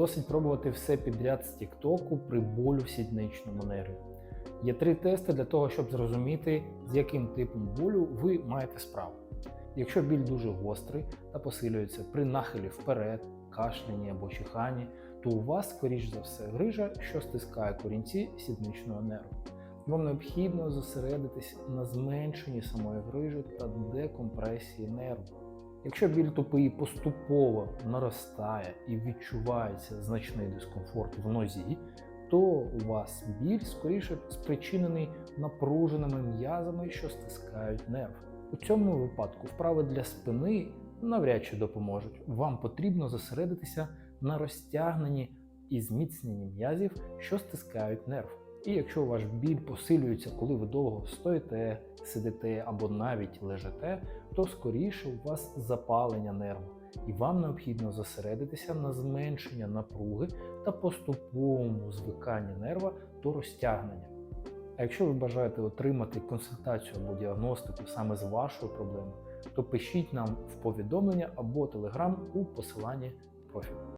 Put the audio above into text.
Досить пробувати все підряд з Тіктоку при болю в сідничному нерві. Є три тести для того, щоб зрозуміти, з яким типом болю ви маєте справу. Якщо біль дуже гострий та посилюється при нахилі вперед, кашлянні або чиханні, то у вас, скоріш за все, грижа, що стискає корінці сідничного нерву. Вам необхідно зосередитись на зменшенні самої грижі та декомпресії нерву. Якщо біль тупий поступово наростає і відчувається значний дискомфорт в нозі, то у вас біль скоріше спричинений напруженими м'язами, що стискають нерв. У цьому випадку вправи для спини навряд чи допоможуть. Вам потрібно зосередитися на розтягненні і зміцненні м'язів, що стискають нерв. І якщо ваш біль посилюється, коли ви довго стоїте, сидите або навіть лежите, то скоріше у вас запалення нерву, і вам необхідно зосередитися на зменшення напруги та поступовому звиканні нерва до розтягнення. А якщо ви бажаєте отримати консультацію або діагностику саме з вашою проблемою, то пишіть нам в повідомлення або телеграм у посиланні в профіль.